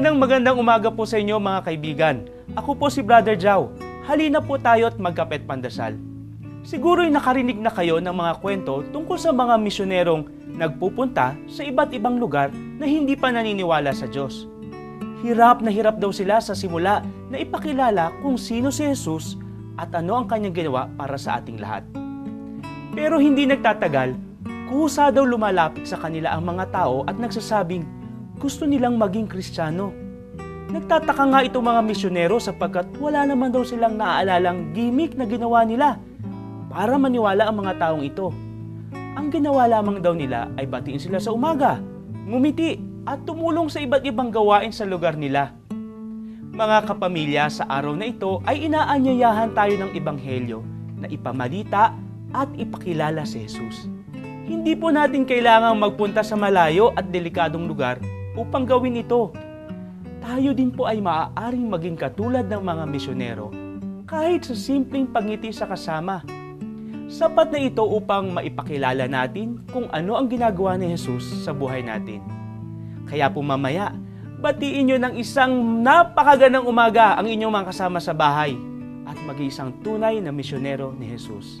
magandang umaga po sa inyo mga kaibigan. Ako po si Brother Jao. Halina po tayo at magkapet pandasal. Siguro'y nakarinig na kayo ng mga kwento tungkol sa mga misyonerong nagpupunta sa iba't ibang lugar na hindi pa naniniwala sa Diyos. Hirap na hirap daw sila sa simula na ipakilala kung sino si Jesus at ano ang kanyang ginawa para sa ating lahat. Pero hindi nagtatagal, kusa daw lumalapit sa kanila ang mga tao at nagsasabing gusto nilang maging kristyano. Nagtataka nga itong mga misyonero sapagkat wala naman daw silang naaalalang gimmick na ginawa nila para maniwala ang mga taong ito. Ang ginawa lamang daw nila ay batiin sila sa umaga, ngumiti at tumulong sa iba't ibang gawain sa lugar nila. Mga kapamilya, sa araw na ito ay inaanyayahan tayo ng ebanghelyo na ipamalita at ipakilala si Jesus. Hindi po natin kailangang magpunta sa malayo at delikadong lugar upang gawin ito. Tayo din po ay maaaring maging katulad ng mga misyonero kahit sa simpleng pangiti sa kasama. Sapat na ito upang maipakilala natin kung ano ang ginagawa ni Jesus sa buhay natin. Kaya po mamaya, batiin nyo ng isang napakagandang umaga ang inyong mga kasama sa bahay at mag isang tunay na misyonero ni Jesus.